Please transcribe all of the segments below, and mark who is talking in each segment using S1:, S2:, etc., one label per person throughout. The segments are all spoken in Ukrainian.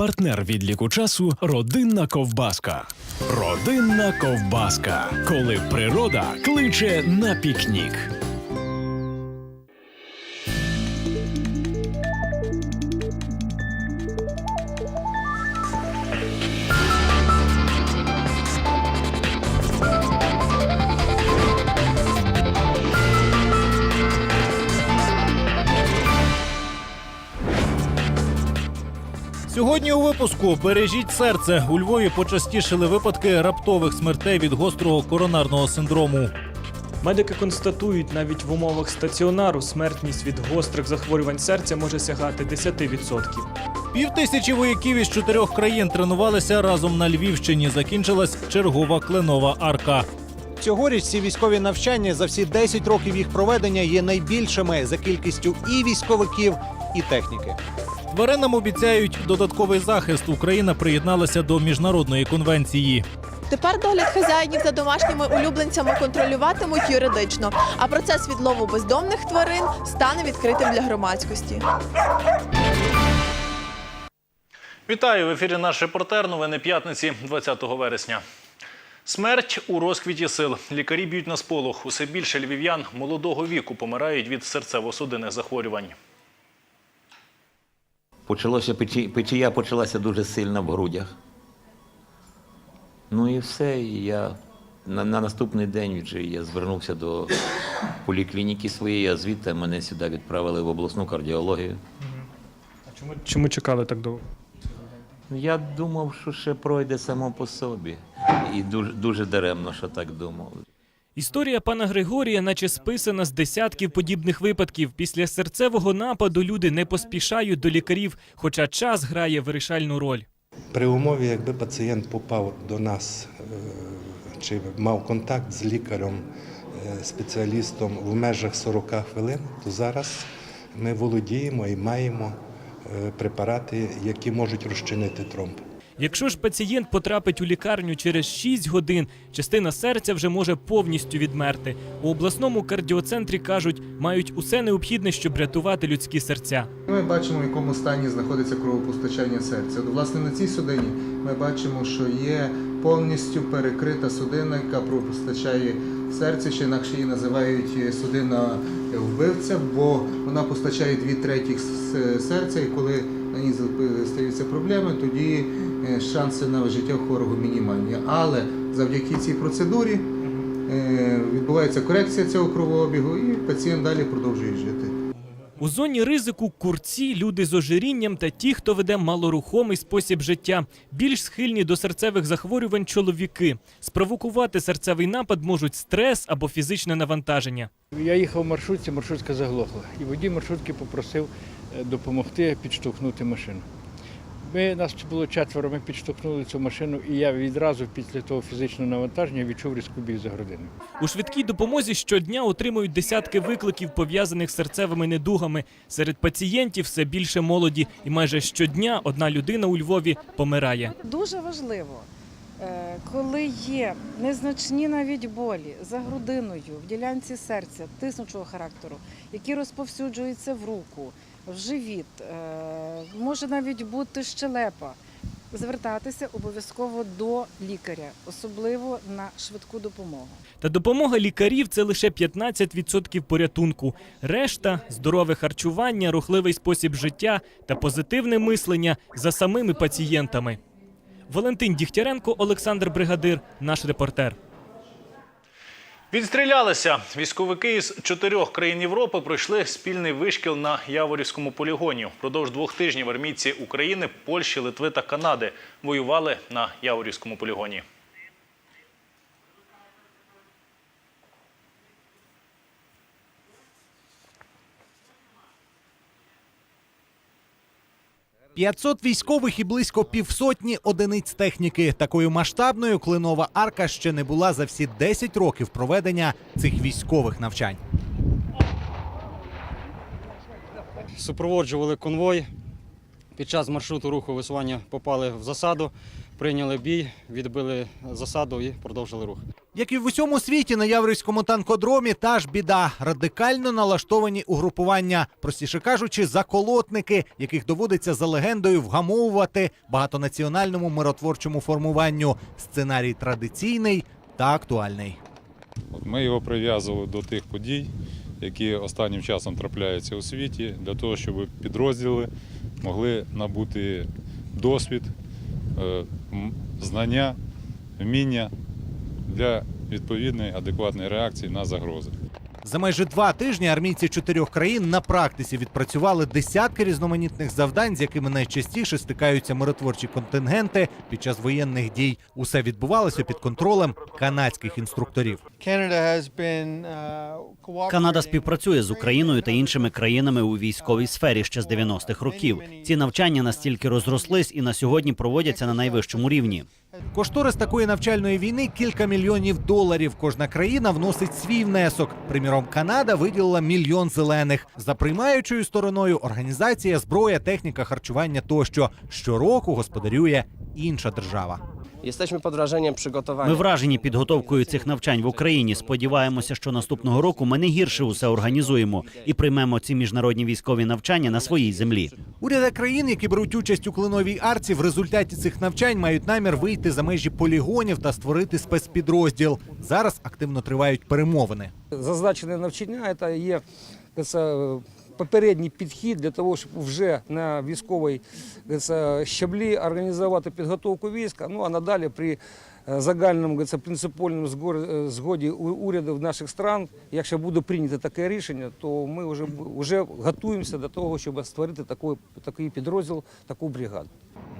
S1: Партнер відліку часу родинна ковбаска. Родинна ковбаска. Коли природа кличе на пікнік.
S2: Сьогодні у випуску бережіть серце. У Львові почастішили випадки раптових смертей від гострого коронарного синдрому.
S3: Медики констатують, навіть в умовах стаціонару смертність від гострих захворювань серця може сягати 10%.
S2: Півтисячі вояків із чотирьох країн тренувалися разом на Львівщині. Закінчилась чергова кленова арка.
S4: Цьогоріч ці військові навчання за всі 10 років їх проведення є найбільшими за кількістю і військовиків, і техніки.
S2: Тваринам обіцяють додатковий захист. Україна приєдналася до міжнародної конвенції.
S5: Тепер догляд хазяїнів за домашніми улюбленцями контролюватимуть юридично, а процес відлову бездомних тварин стане відкритим для громадськості.
S6: Вітаю в ефірі наш репортер. Новини п'ятниці 20 вересня. Смерть у розквіті сил. Лікарі б'ють на сполох. Усе більше львів'ян молодого віку помирають від серцево-судинних захворювань.
S7: Почалося печі, печія почалася дуже сильно в грудях. Ну і все. І я на, на наступний день вже я звернувся до поліклініки своєї, а звідти мене сюди відправили в обласну кардіологію.
S3: А чому, чому чекали так довго?
S7: Я думав, що ще пройде само по собі. І дуже, дуже даремно, що так думав.
S3: Історія пана Григорія, наче списана з десятків подібних випадків. Після серцевого нападу люди не поспішають до лікарів, хоча час грає вирішальну роль.
S8: При умові, якби пацієнт попав до нас е, чи мав контакт з лікарем, е, спеціалістом в межах 40 хвилин, то зараз ми володіємо і маємо е, препарати, які можуть розчинити тромб.
S3: Якщо ж пацієнт потрапить у лікарню через 6 годин, частина серця вже може повністю відмерти. У обласному кардіоцентрі кажуть, мають усе необхідне, щоб рятувати людські серця.
S9: Ми бачимо, в якому стані знаходиться кровопостачання серця. Власне, на цій судині ми бачимо, що є повністю перекрита судина, яка постачає серце, чи інакше її називають судина вбивця, бо вона постачає дві треті серця, і коли на ній стаються проблеми, тоді е, шанси на життя хворого мінімальні. Але завдяки цій процедурі е, відбувається корекція цього кровообігу, і пацієнт далі продовжує жити.
S3: У зоні ризику курці, люди з ожирінням та ті, хто веде малорухомий спосіб життя, більш схильні до серцевих захворювань чоловіки. Спровокувати серцевий напад можуть стрес або фізичне навантаження.
S10: Я їхав в маршрутці, маршрутка заглохла. І водій маршрутки попросив е, допомогти підштовхнути машину. Ми, нас було четверо, ми підштовхнули цю машину, і я відразу після того фізичного навантаження відчув різку біль за грудиною.
S3: У швидкій допомозі щодня отримують десятки викликів, пов'язаних з серцевими недугами. Серед пацієнтів все більше молоді, і майже щодня одна людина у Львові помирає.
S11: Дуже важливо, е, коли є незначні навіть болі за грудиною в ділянці серця, тиснучого характеру, які розповсюджуються в руку, в живіт, е, може навіть бути щелепа. Звертатися обов'язково до лікаря, особливо на швидку допомогу.
S3: Та допомога лікарів це лише 15% порятунку. Решта здорове харчування, рухливий спосіб життя та позитивне мислення за самими пацієнтами. Валентин Дігтяренко, Олександр Бригадир, наш репортер.
S6: Відстрілялися. Військовики із чотирьох країн Європи пройшли спільний вишкіл на Яворівському полігоні. Впродовж двох тижнів армійці України, Польщі, Литви та Канади воювали на Яворівському полігоні.
S4: – 500 військових і близько півсотні одиниць техніки. Такою масштабною клинова арка ще не була за всі 10 років проведення цих військових навчань.
S10: Супроводжували конвой. Під час маршруту руху висування попали в засаду, прийняли бій, відбили засаду і продовжили рух.
S4: Як і в усьому світі на Яврівському танкодромі, та ж біда радикально налаштовані угрупування, простіше кажучи, заколотники, яких доводиться за легендою вгамовувати багатонаціональному миротворчому формуванню. Сценарій традиційний та актуальний.
S12: От Ми його прив'язували до тих подій, які останнім часом трапляються у світі, для того, щоб підрозділи могли набути досвід, е, знання, вміння для відповідної адекватної реакції на загрози.
S4: За майже два тижні армійці чотирьох країн на практиці відпрацювали десятки різноманітних завдань, з якими найчастіше стикаються миротворчі контингенти під час воєнних дій. Усе відбувалося під контролем канадських інструкторів.
S13: Канада співпрацює з Україною та іншими країнами у військовій сфері ще з 90-х років. Ці навчання настільки розрослись і на сьогодні проводяться на найвищому рівні.
S4: Кошторис такої навчальної війни кілька мільйонів доларів. Кожна країна вносить свій внесок. Приміром, Канада виділила мільйон зелених. За приймаючою стороною організація, зброя, техніка, харчування тощо. Щороку господарює інша держава.
S14: Jesteśmy pod wrażeniem przygotowania.
S13: Ми вражені підготовкою цих навчань в Україні. Сподіваємося, що наступного року ми не гірше усе організуємо і приймемо ці міжнародні військові навчання на своїй землі.
S4: Уряди країн, які беруть участь у клиновій арці, в результаті цих навчань мають намір вийти за межі полігонів та створити спецпідрозділ. Зараз активно тривають перемовини.
S14: Зазначене навчання це є це, попередній підхід для того, щоб вже на військовій щаблі організувати підготовку війська. Ну а надалі при е, загальному це, принципольному е, згоді урядів наших стран, якщо буде прийнято таке рішення, то ми вже, вже готуємося до того, щоб створити такий, такий підрозділ, таку бригаду.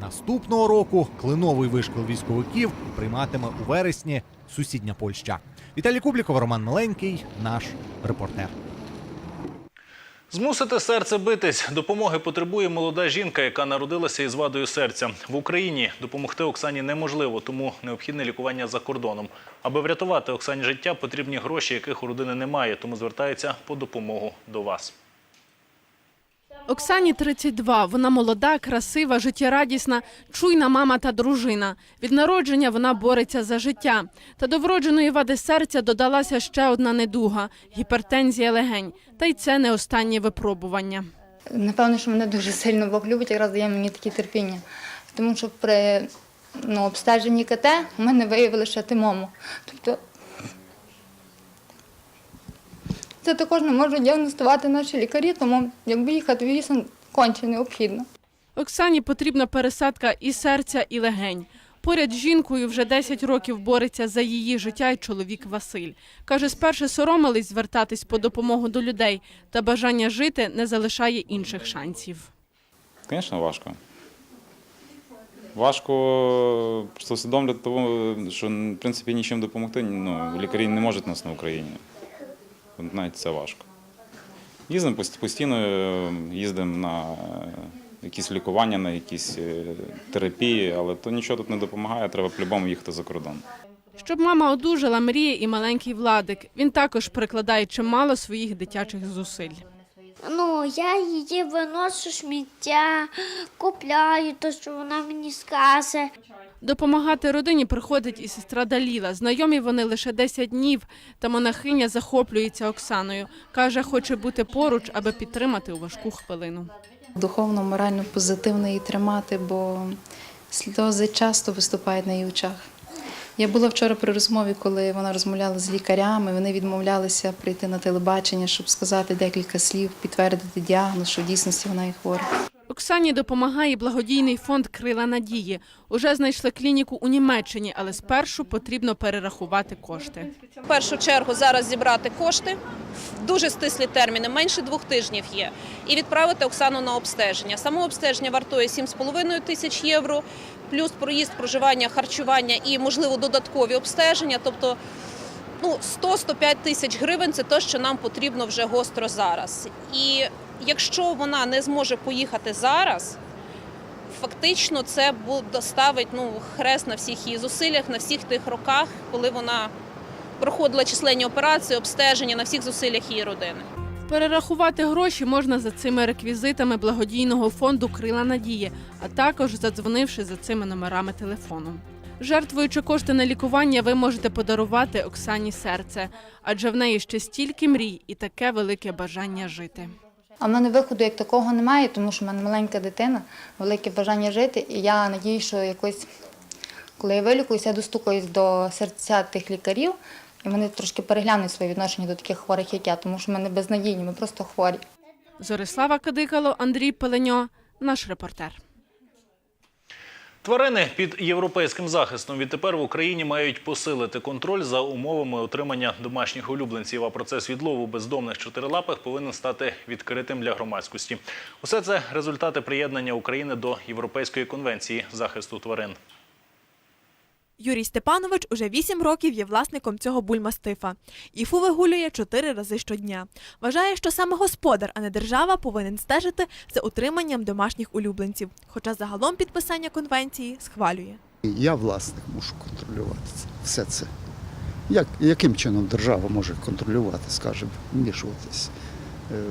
S4: Наступного року клиновий вишкіл військовиків прийматиме у вересні сусідня Польща. Віталій Кубліков, Роман Миленький, наш репортер.
S6: Змусити серце битись. Допомоги потребує молода жінка, яка народилася із вадою серця. В Україні допомогти Оксані неможливо, тому необхідне лікування за кордоном. Аби врятувати Оксані життя, потрібні гроші, яких у родини немає, тому звертається по допомогу до вас.
S15: Оксані 32. Вона молода, красива, життєрадісна, чуйна мама та дружина. Від народження вона бореться за життя. Та до вродженої вади серця додалася ще одна недуга гіпертензія легень. Та й це не останнє випробування.
S16: Напевно, що мене дуже сильно Бог любить, якраз дає мені такі терпіння. Тому що при ну, обстеженні КТ у мене виявили ще тимому. Тобто це також не можуть діагностувати наші лікарі, тому якби їхати в вісен конче необхідно.
S15: Оксані потрібна пересадка і серця, і легень. Поряд з жінкою вже 10 років бореться за її життя й чоловік Василь. Каже, спершу соромились звертатись по допомогу до людей, та бажання жити не залишає інших шансів.
S12: Звісно, важко. Важко просто усвідомлювати того, що в принципі нічим допомогти. Ну, лікарі не можуть нас на Україні. Навіть це важко. Їздимо постійно, е, їздимо на е, якісь лікування, на якісь е, терапії, але то нічого тут не допомагає, треба по-любому їхати за кордон.
S15: Щоб мама одужала, мріє і маленький владик. Він також прикладає чимало своїх дитячих зусиль.
S17: Ну, я її виношу сміття, купляю те, що вона мені скаже.
S15: Допомагати родині приходить і сестра Даліла. Знайомі вони лише 10 днів, та монахиня захоплюється Оксаною. Каже, хоче бути поруч, аби підтримати у важку хвилину.
S16: Духовно, морально позитивно її тримати, бо сльози часто виступають на її очах. Я була вчора при розмові, коли вона розмовляла з лікарями. Вони відмовлялися прийти на телебачення, щоб сказати декілька слів, підтвердити діагноз, що в дійсності вона є хвора.
S15: Оксані допомагає благодійний фонд Крила Надії. Уже знайшли клініку у Німеччині, але спершу потрібно перерахувати кошти.
S18: В першу чергу зараз зібрати кошти дуже стислі терміни, менше двох тижнів є, і відправити Оксану на обстеження. Само обстеження вартує 7,5 тисяч євро, плюс проїзд, проживання, харчування і, можливо, додаткові обстеження. Тобто ну, 100-105 тисяч гривень це те, що нам потрібно вже гостро зараз. І якщо вона не зможе поїхати зараз, фактично це буде ставить ну, хрест на всіх її зусиллях, на всіх тих роках, коли вона проходила численні операції, обстеження на всіх зусиллях її родини.
S15: Перерахувати гроші можна за цими реквізитами благодійного фонду Крила Надії, а також задзвонивши за цими номерами телефону. Жертвуючи кошти на лікування, ви можете подарувати Оксані серце, адже в неї ще стільки мрій і таке велике бажання жити.
S16: А в мене виходу як такого немає, тому що в мене маленька дитина, велике бажання жити. І я надію, що якось, коли я вилікуюся, я достукаюсь до серця тих лікарів, і вони трошки переглянуть своє відношення до таких хворих, як я, тому що ми не безнадійні, ми просто хворі.
S15: Зорислава Кадикало, Андрій Пеленьо, наш репортер.
S6: Тварини під європейським захистом відтепер в Україні мають посилити контроль за умовами отримання домашніх улюбленців. А процес відлову бездомних чотирилапих повинен стати відкритим для громадськості. Усе це результати приєднання України до Європейської конвенції захисту тварин.
S5: Юрій Степанович уже 8 років є власником цього бульмастифа. Іфу вигулює 4 рази щодня. Вважає, що саме господар, а не держава, повинен стежити за утриманням домашніх улюбленців. Хоча загалом підписання конвенції схвалює.
S19: Я власник мушу контролювати все це. Як, яким чином держава може контролювати, скажімо, вмішуватись е,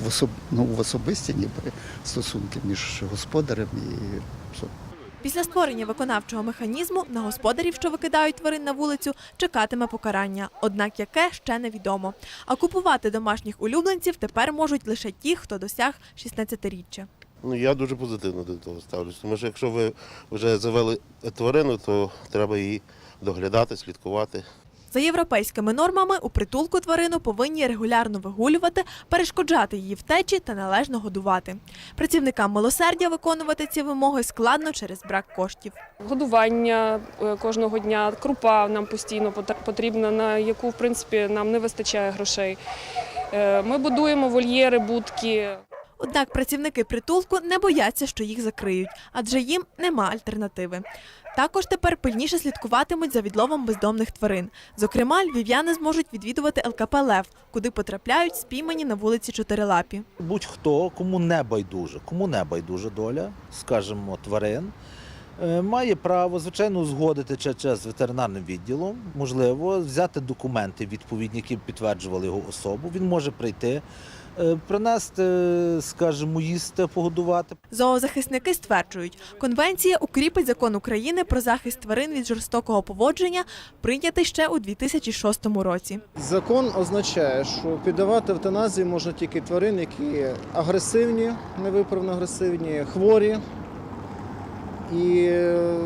S19: в, особ, ну, в особисті ніби стосунки між господарем і?
S5: Після створення виконавчого механізму на господарів, що викидають тварин на вулицю, чекатиме покарання, однак яке ще невідомо. А купувати домашніх улюбленців тепер можуть лише ті, хто досяг 16-річчя.
S20: Ну, я дуже позитивно до того ставлюсь. Тому що якщо ви вже завели тварину, то треба її доглядати, слідкувати.
S5: За європейськими нормами у притулку тварину повинні регулярно вигулювати, перешкоджати її втечі та належно годувати. Працівникам милосердя виконувати ці вимоги складно через брак коштів.
S21: Годування е, кожного дня, крупа нам постійно потр- потрібна, на яку в принципі нам не вистачає грошей. Е, Ми будуємо вольєри, будки.
S5: Однак працівники притулку не бояться, що їх закриють, адже їм нема альтернативи. Також тепер пильніше слідкуватимуть за відловом бездомних тварин. Зокрема, львів'яни зможуть відвідувати ЛКП Лев, куди потрапляють спіймані на вулиці Чотирилапі.
S22: Будь-хто, кому не байдуже, кому не байдуже доля, скажімо, тварин, е, має право, звичайно, узгодити ЧЧ з ветеринарним відділом, можливо, взяти документи відповідні, які підтверджували його особу. Він може прийти, принести, скажімо, їсти, погодувати.
S5: Зоозахисники стверджують, конвенція укріпить закон України про захист тварин від жорстокого поводження, прийнятий ще у 2006 році.
S9: Закон означає, що піддавати евтаназії можна тільки тварин, які агресивні, невиправно агресивні, хворі. І е,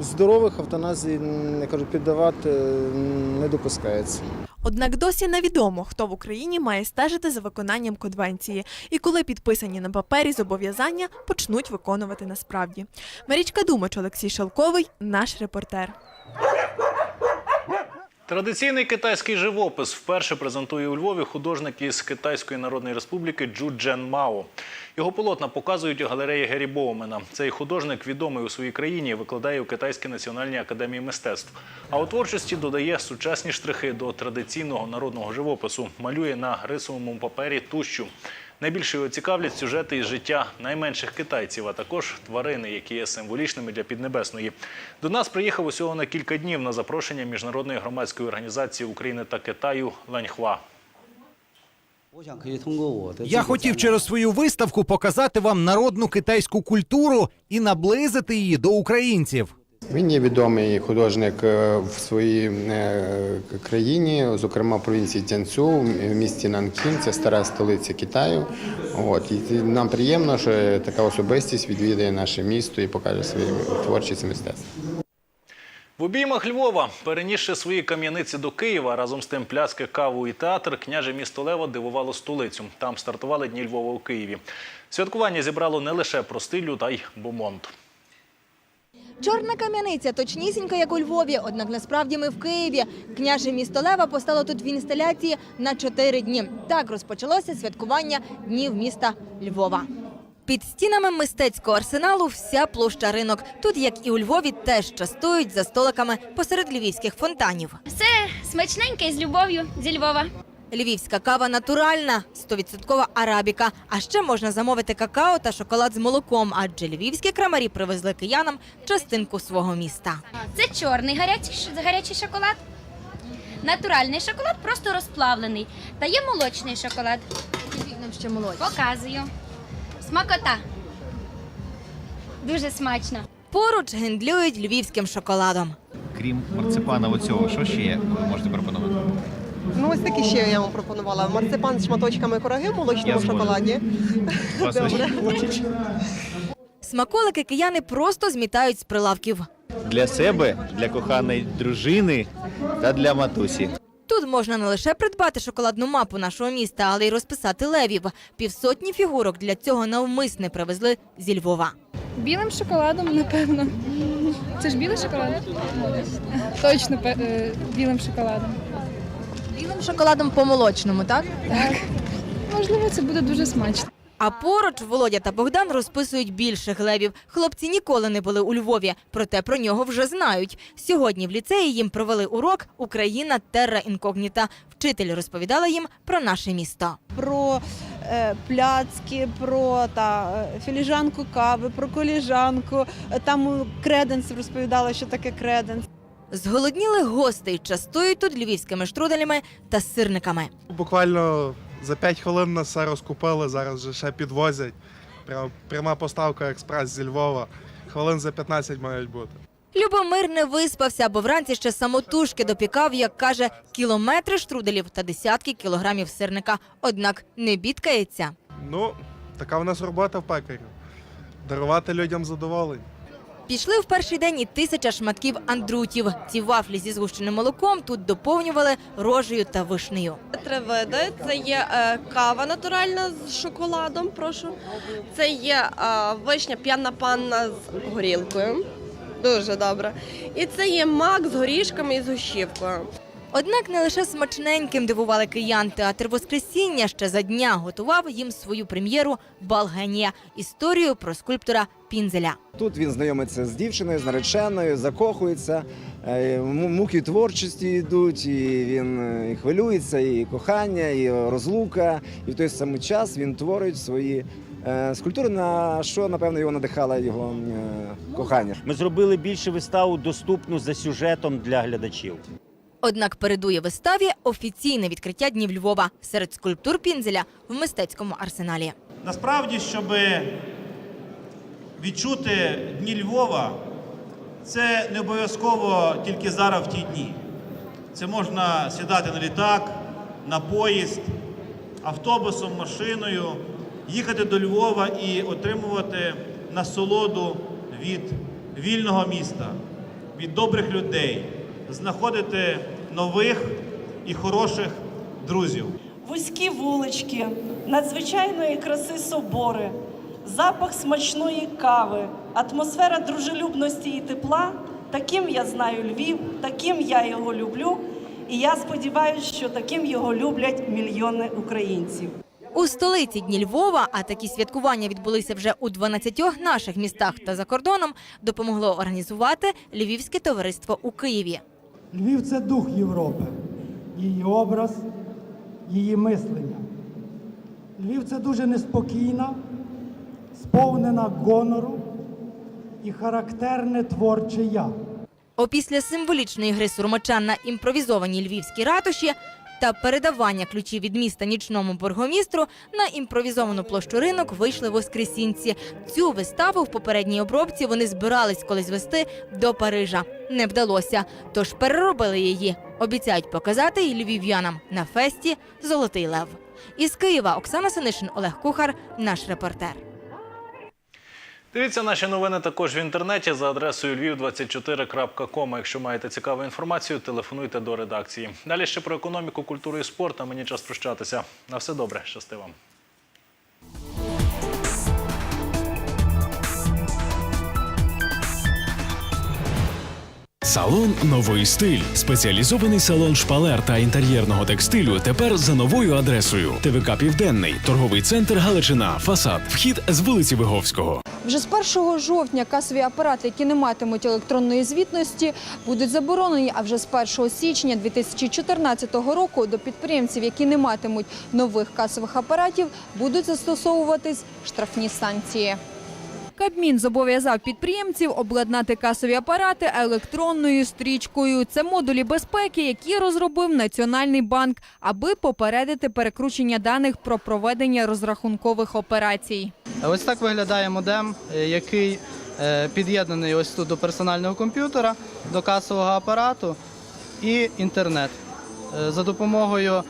S9: здорових евтаназій, не кажу, піддавати не допускається.
S5: Однак досі невідомо, хто в Україні має стежити за виконанням конвенції і коли підписані на папері зобов'язання почнуть виконувати насправді. Марічка Думач, Олексій Шелковий, наш репортер.
S6: Традиційний китайський живопис вперше презентує у Львові художник із Китайської Народної Республіки Джу Джен Мао. Його полотна показують у галереї Гері Боумена. Цей художник відомий у своїй країні викладає у Китайській національній академії мистецтв. А у творчості додає сучасні штрихи до традиційного народного живопису, малює на рисовому папері тущу. Найбільше його цікавлять сюжети із життя найменших китайців, а також тварини, які є символічними для Піднебесної. До нас приїхав усього на кілька днів на запрошення міжнародної громадської організації України та Китаю Ланьхва.
S4: Я хотів через свою виставку показати вам народну китайську культуру і наблизити її до українців.
S23: Він є відомий художник е, в своїй е, країні, зокрема провінції Цянцю, в місті Нанкін, це стара столиця Китаю. От і нам приємно, що така особистість відвідає наше місто і покаже свої творчість і мистецтво.
S6: В обіймах Львова, перенісши свої кам'яниці до Києва, разом з тим пляски, каву і театр, княже місто Лева дивувало столицю. Там стартували Дні Львова у Києві. Святкування зібрало не лише простилю, та й бомонд.
S24: Чорна кам'яниця, точнісінька, як у Львові, однак насправді ми в Києві. Княже місто Лева постало тут в інсталяції на чотири дні. Так розпочалося святкування днів міста Львова. Під стінами мистецького арсеналу вся площа ринок. Тут, як і у Львові, теж частують за столиками посеред львівських фонтанів.
S25: Все смачненьке з любов'ю зі Львова.
S24: Львівська кава натуральна, 100% арабіка. А ще можна замовити какао та шоколад з молоком, адже львівські крамарі привезли киянам частинку свого міста.
S25: Це чорний гарячий, гарячий шоколад. Натуральний шоколад просто розплавлений. Та є молочний шоколад.
S24: Нам ще молочний.
S25: Показую. Смакота. Дуже смачно.
S24: Поруч гендлюють львівським шоколадом.
S26: Крім марципана оцього, що ще ви можете пропонувати?
S27: Ну, ось такі ще я вам пропонувала. Марципан з шматочками кораги в
S26: Я
S27: молочному
S26: згоден.
S27: шоколаді.
S26: Вас
S27: Добре.
S24: Смаколики кияни просто змітають з прилавків.
S26: Для себе, для коханої дружини та для матусі.
S24: Тут можна не лише придбати шоколадну мапу нашого міста, але й розписати левів. Півсотні фігурок для цього навмисне привезли зі Львова.
S28: Білим шоколадом, напевно. Це ж білий шоколад? Точно е, білим шоколадом.
S24: Білим шоколадом по молочному, так?
S28: Так. Можливо, це буде дуже смачно.
S24: А поруч Володя та Богдан розписують більше глевів. Хлопці ніколи не були у Львові, проте про нього вже знають. Сьогодні в ліцеї їм провели урок Україна терра інкогніта. Вчитель розповідала їм про наше місто.
S29: про е, пляцки, про та, е, філіжанку кави, про коліжанку. Е, Там креденс розповідала, що таке креденс.
S24: Зголоднілих гостей частують тут львівськими штруделями та сирниками.
S30: Буквально за 5 хвилин нас все розкупили, зараз вже ще підвозять. Прямо пряма поставка експрес зі Львова. Хвилин за 15 мають бути.
S24: Любомир не виспався, бо вранці ще самотужки допікав, як каже, кілометри штруделів та десятки кілограмів сирника. Однак не бідкається.
S30: Ну, така в нас робота в пекарів. Дарувати людям задоволення.
S24: Пішли в перший день і тисяча шматків андрутів. Ці вафлі зі згущеним молоком тут доповнювали рожею та вишнею.
S31: Три види. Це є е, кава натуральна з шоколадом, прошу. Це є е, вишня п'яна панна з горілкою. Дуже добре. І це є мак з горішками і з гущівкою.
S24: Однак не лише смачненьким дивували киян. Театр Воскресіння ще за дня готував їм свою прем'єру Балгенія історію про скульптора Пінзеля.
S32: Тут він знайомиться з дівчиною, з нареченою, закохується, е, муки творчості йдуть, і він е, і хвилюється, і кохання, і розлука. І в той самий час він творить свої е, скульптури, на що, напевно, його надихало його кохання.
S33: Ми зробили більше виставу доступну за сюжетом для глядачів.
S24: Однак передує виставі офіційне відкриття днів Львова серед скульптур Пінзеля в мистецькому арсеналі.
S34: Насправді, щоб відчути дні Львова, це не обов'язково тільки зараз в ті дні. Це можна сідати на літак, на поїзд, автобусом, машиною, їхати до Львова і отримувати насолоду від вільного міста, від добрих людей, знаходити нових і хороших друзів.
S35: Вузькі вулички, надзвичайної краси собори, запах смачної кави, атмосфера дружелюбності і тепла. Таким я знаю Львів, таким я його люблю. І я сподіваюся, що таким його люблять мільйони українців.
S24: У столиці Дні Львова, а такі святкування відбулися вже у 12 наших містах та за кордоном, допомогло організувати Львівське товариство у Києві.
S36: Львів це дух Європи, її образ, її мислення. Львів це дуже неспокійна, сповнена гонору і характерне творче я.
S24: Опісля символічної гри сурмачан на імпровізованій львівській ратуші та передавання ключів від міста нічному бургомістру на імпровізовану площу ринок вийшли воскресінці. Цю виставу в попередній обробці вони збирались колись вести до Парижа. Не вдалося, тож переробили її. Обіцяють показати і львів'янам на фесті Золотий Лев. Із Києва Оксана Синишин, Олег Кухар, наш репортер.
S6: Дивіться наші новини також в інтернеті за адресою lviv24.com. Якщо маєте цікаву інформацію, телефонуйте до редакції. Далі ще про економіку, культуру і спорт. А мені час прощатися. На все добре, щасти вам.
S37: Салон Новий стиль. Спеціалізований салон шпалер та інтер'єрного текстилю тепер за новою адресою. ТВК Південний, торговий центр Галичина, фасад, вхід з вулиці Виговського.
S38: Вже з 1 жовтня касові апарати, які не матимуть електронної звітності, будуть заборонені. А вже з 1 січня 2014 року до підприємців, які не матимуть нових касових апаратів, будуть застосовуватись штрафні санкції. Кабмін зобов'язав підприємців обладнати касові апарати електронною стрічкою. Це модулі безпеки, які розробив Національний банк, аби попередити перекручення даних про проведення розрахункових операцій.
S39: Ось так виглядає модем, е, який
S40: е, під'єднаний ось тут до персонального комп'ютера, до касового апарату і інтернет. Е, За допомогою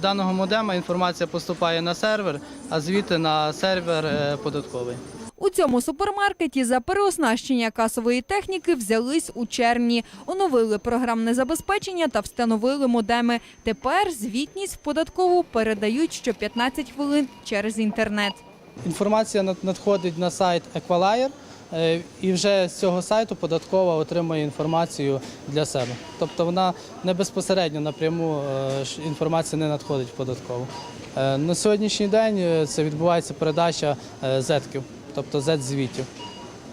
S40: даного модема інформація поступає на сервер, а звідти на сервер податковий.
S38: У цьому супермаркеті за переоснащення касової техніки взялись у червні, оновили програмне забезпечення та встановили модеми. Тепер звітність в податкову передають що 15 хвилин через інтернет.
S40: Інформація надходить на сайт Equalizer, е, і вже з цього сайту податкова отримує інформацію для себе. Тобто вона не безпосередньо напряму е, інформація не надходить в податкову. Е, На сьогоднішній день е, це відбувається передача зетків, тобто зет-звітів.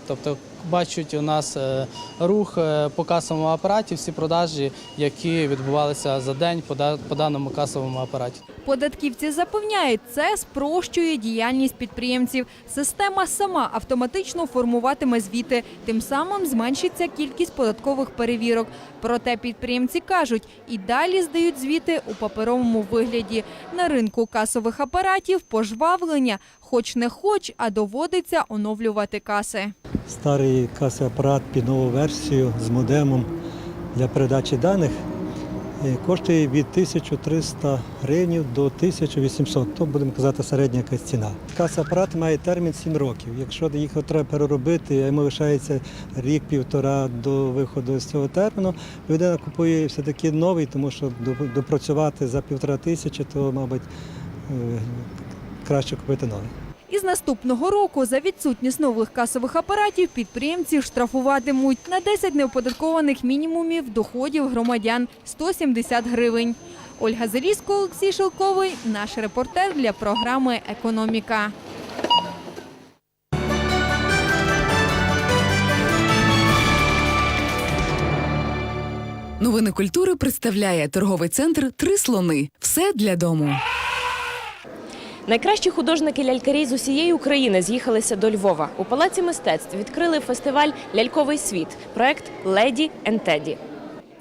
S40: Тобто бачать у нас е, рух е, по касовому апараті, всі продажі, які відбувалися за день по даному касовому апараті.
S38: Податківці запевняють, це спрощує діяльність підприємців. Система сама автоматично формуватиме звіти, тим самим зменшиться кількість податкових перевірок. Проте підприємці кажуть, і далі здають звіти у паперовому вигляді. На ринку касових апаратів пожвавлення, хоч не хоч, а доводиться оновлювати каси.
S41: старий касовий апарат під нову версію з модемом для передачі даних е, коштує від 1300 гривень до 1800, то будемо казати середня якась ціна. Касовий апарат має термін 7 років. Якщо їх треба переробити, йому лишається рік-півтора до виходу з цього терміну, людина купує все-таки новий, тому що допрацювати за півтора тисячі, то, мабуть, е, краще купити новий.
S38: Із наступного року за відсутність нових касових апаратів підприємці штрафуватимуть на 10 неоподаткованих мінімумів доходів громадян 170 гривень. Ольга Залізко, Олексій Шелковий, наш репортер для програми Економіка.
S42: Новини культури представляє торговий центр Три слони. Все для дому.
S43: Найкращі художники лялькарі з усієї України з'їхалися до Львова. У палаці мистецтв відкрили фестиваль Ляльковий світ. Проект Леді Теді.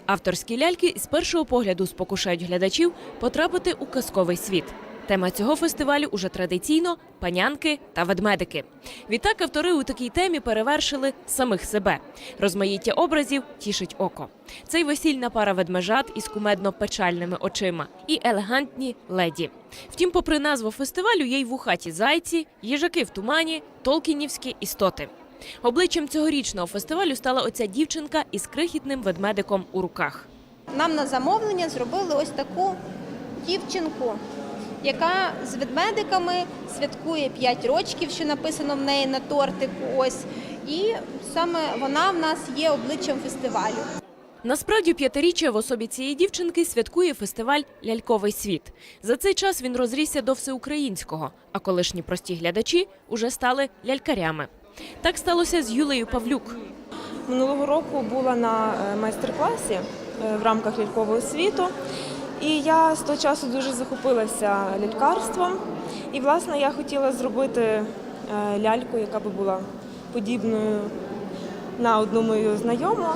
S43: Авторські ляльки з першого погляду спокушають глядачів потрапити у казковий світ. Тема цього фестивалю уже традиційно панянки та ведмедики. Відтак автори у такій темі перевершили самих себе. Розмаїття образів тішить око. Це й весільна пара ведмежат із кумедно печальними очима і елегантні леді. Втім, попри назву фестивалю, є й вухаті зайці, їжаки в тумані, толкінівські істоти. Обличчям цьогорічного фестивалю стала оця дівчинка із крихітним ведмедиком у руках.
S24: Нам на замовлення зробили ось таку дівчинку, яка з ведмедиками святкує 5 років, що написано в неї на тортику. Ось і саме вона в нас є обличчям фестивалю.
S43: Насправді п'ятиріччя в особі цієї дівчинки святкує фестиваль Ляльковий світ. За цей час він розрісся до всеукраїнського, а колишні прості глядачі уже стали лялькарями. Так сталося з Юлею Павлюк.
S44: Минулого року була на е, майстер-класі е, в рамках лялькового світу. І я з того часу дуже захопилася лялькарством. І, власне, я хотіла зробити е, ляльку, яка би була подібною на одну мою знайому.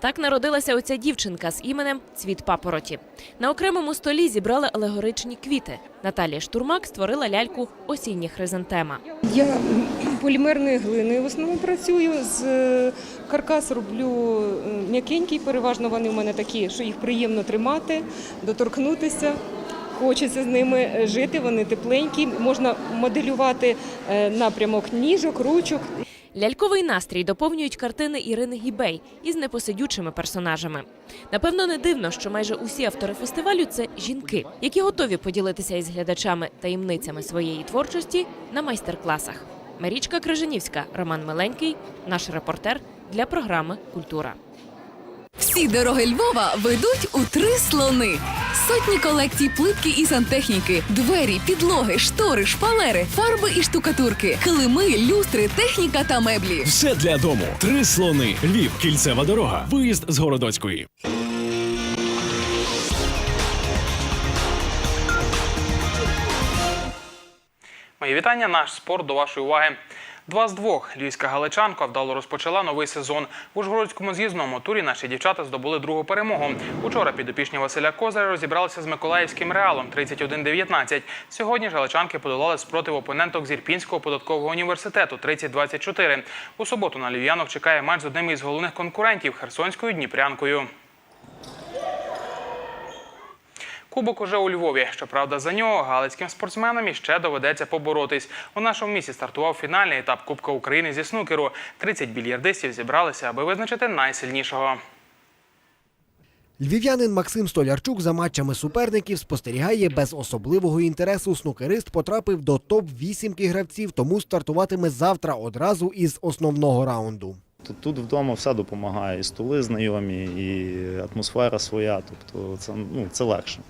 S43: Так народилася оця дівчинка з іменем Цвіт папороті. На окремому столі зібрали алегоричні квіти. Наталія Штурмак створила ляльку Осіння хризантема.
S45: Я полімерною глиною в основному працюю. З е, каркас роблю м'якенький, переважно вони в мене такі, що їх приємно тримати, доторкнутися. Хочеться з ними е, жити, вони тепленькі. Можна моделювати е, напрямок ніжок, ручок.
S43: Ляльковий настрій доповнюють картини Ірини Гібей із непосидючими персонажами. Напевно, не дивно, що майже усі автори фестивалю це жінки, які готові поділитися із глядачами таємницями своєї творчості на майстер-класах. Марічка Крижанівська, Роман Миленький, наш репортер для програми Культура.
S42: Всі дороги Львова ведуть у три слони. Сотні колекцій плитки і сантехніки, двері, підлоги, штори, шпалери, фарби і штукатурки, килими, люстри, техніка та меблі.
S37: Все для дому. Три слони. Львів. Кільцева дорога. Виїзд з Городоцької.
S46: Мої вітання. Наш спорт до вашої уваги.
S47: Два з двох львівська галичанка вдало розпочала новий сезон. В Ужгородському з'їзному турі наші дівчата здобули другу перемогу. Учора підопічні Василя Козаря розібралися з Миколаївським реалом 31-19. Сьогодні ж галичанки подолали спротив опоненток з Ірпінського податкового університету 30-24. У суботу на львів'янок чекає матч з одним із головних конкурентів Херсонською Дніпрянкою. Кубок уже у Львові. Щоправда, за нього галицьким спортсменам іще доведеться поборотись. У нашому місті стартував фінальний етап Кубка України зі снукеру. 30 більярдистів зібралися, аби визначити найсильнішого.
S48: Львів'янин Максим Столярчук за матчами суперників спостерігає без особливого інтересу. Снукерист потрапив до топ-8 гравців, тому стартуватиме завтра одразу із основного раунду.
S49: Тут, тут вдома все допомагає, і столи знайомі, і атмосфера своя. Тобто це, ну, це легше.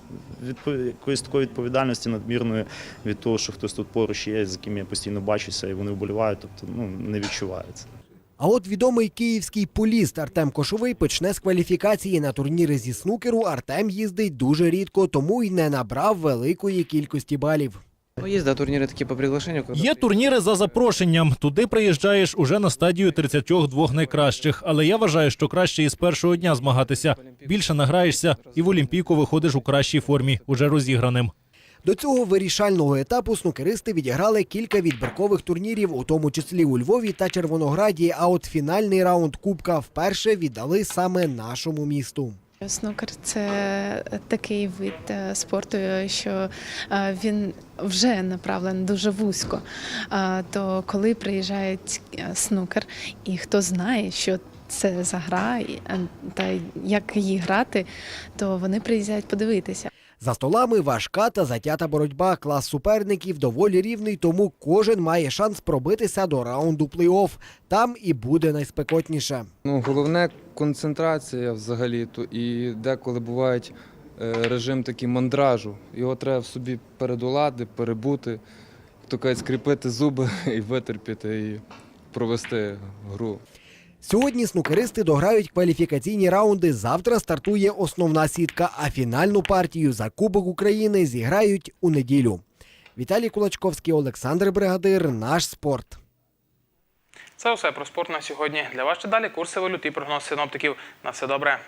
S49: Відпов... Якоїсь такої відповідальності надмірної від того, що хтось тут поруч є, з ким я постійно бачуся, і вони вболівають, тобто ну, не відчувається.
S48: А от відомий київський поліст Артем Кошовий почне з кваліфікації на турніри зі снукеру. Артем їздить дуже рідко, тому й не набрав великої кількості балів.
S50: Ну, есть, да, турниры такие по приглашению. когда-
S6: Є турніри за запрошенням. Туди приїжджаєш уже на стадію 32 найкращих. Але я вважаю, що краще із першого дня змагатися. Більше награєшся і в Олімпійку виходиш у кращій формі, уже розіграним.
S48: До цього вирішального етапу снукеристи відіграли кілька відбіркових турнірів, у тому числі у Львові та Червонограді. А от фінальний раунд Кубка вперше віддали саме нашому місту.
S46: Снукер це такий вид е, спорту, що е, він вже направлений дуже вузько. Е, То коли приїжджає е, снукер, і хто знає, що це за гра е, та як її грати, то вони приїздять подивитися.
S48: За столами важка та затята боротьба. Клас суперників доволі рівний, тому кожен має шанс пробитися до раунду плей-офф. Там і буде найспекотніше.
S19: Ну, головне концентрація взагалі то і деколи буває е, режим такий мандражу. Його треба в собі передолати, перебути, то скріпити зуби і витерпіти, і провести гру.
S48: Сьогодні снукеристи дограють кваліфікаційні раунди. Завтра стартує основна сітка, а фінальну партію за Кубок України зіграють у неділю. Віталій Кулачковський, Олександр Бригадир, наш спорт.
S47: Це все про спорт на сьогодні. Для вас ще далі курси валют і прогноз синоптиків. На все добре.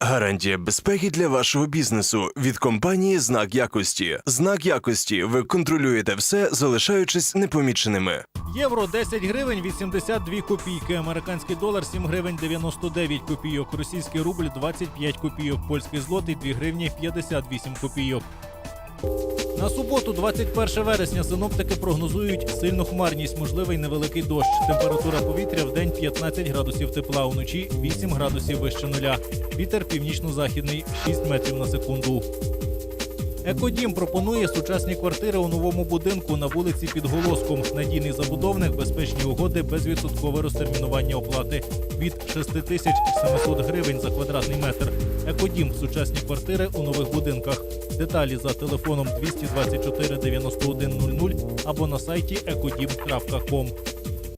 S51: Гарантія безпеки для вашого бізнесу від компанії Знак якості. Знак якості. Ви контролюєте все, залишаючись непоміченими.
S6: Євро 10 гривень 82 копійки. Американський долар 7 гривень 99 копійок. Російський рубль 25 копійок. Польський злотий 2 гривні 58 копійок. На суботу, 21 вересня, синоптики прогнозують сильну хмарність, можливий невеликий дощ. Температура повітря в день 15 градусів тепла, вночі 8 градусів вище нуля. Вітер північно-західний 6 метрів на секунду. Екодім пропонує сучасні квартири у новому будинку на вулиці під Голоском. Надійний забудовник, безпечні угоди, безвідсоткове розтермінування оплати від 6700 гривень за квадратний метр. Екодім сучасні квартири у нових будинках. Деталі за телефоном 224 91 00 або на сайті ekodim.com.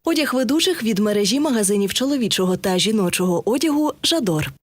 S52: Одяг ведучих від мережі магазинів чоловічого та жіночого одягу Жадор.